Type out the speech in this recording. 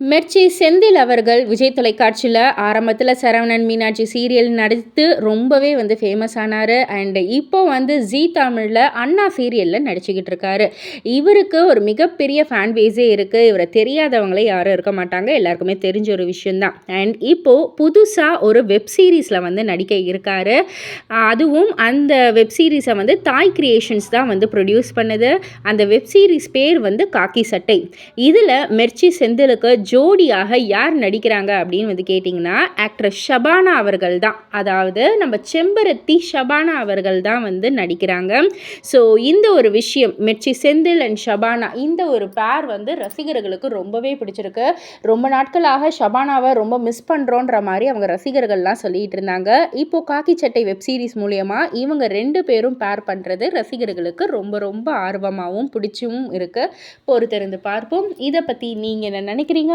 மெர்ச்சி செந்தில் அவர்கள் விஜய் தொலைக்காட்சியில் ஆரம்பத்தில் சரவணன் மீனாட்சி சீரியல் நடித்து ரொம்பவே வந்து ஃபேமஸ் ஆனார். அண்ட் இப்போ வந்து ஜீ தமிழில் அண்ணா சீரியலில் நடிச்சுக்கிட்டு இருக்காரு. இவருக்கு ஒரு மிகப்பெரிய ஃபேன் பேஸே இருக்குது இவரை தெரியாதவங்களே யாரும் இருக்க மாட்டாங்க. எல்லாருக்குமே தெரிஞ்ச ஒரு விஷயந்தான் அண்ட் இப்போது புதுசாக ஒரு வெப் சீரிஸில் வந்து நடிக்க இருக்கார். அதுவும் அந்த வெப் சீரிஸை வந்து தாய் கிரியேஷன்ஸ் தான் வந்து ப்ரொடியூஸ் பண்ணுது. அந்த வெப் சீரிஸ் பேர் வந்து காக்கி சட்டை. இதில் மெர்ச்சி செந்திலுக்கு ஜோடியாக யார் நடிக்கிறாங்க அப்படின்னு வந்து கேட்டிங்கன்னா ஆக்ட்ரஸ் ஷபானா அவர்கள் தான் அதாவது நம்ம செம்பரத்தி ஷபானா அவர்கள் தான் வந்து நடிக்கிறாங்க. ஸோ இந்த ஒரு விஷயம் மெர்ச்சி செந்தில் அண்ட் ஷபானா இந்த ஒரு பேர் வந்து ரசிகர்களுக்கு ரொம்பவே பிடிச்சிருக்கு. ரொம்ப நாட்களாக ஷபானாவை ரொம்ப மிஸ் பண்ணுறோன்ற மாதிரி அவங்க ரசிகர்கள்லாம் சொல்லிகிட்டு இருந்தாங்க. இப்போது காக்கி சட்டை வெப் சீரிஸ் மூலயமா இவங்க ரெண்டு பேரும் பேர் பண்ணுறது ரசிகர்களுக்கு ரொம்ப ரொம்ப ஆர்வமாகவும் பிடிச்சும் இருக்குது பொறுத்திருந்து பார்ப்போம். இதை பற்றி நீங்கள் என்ன நினைக்கிறீங்க?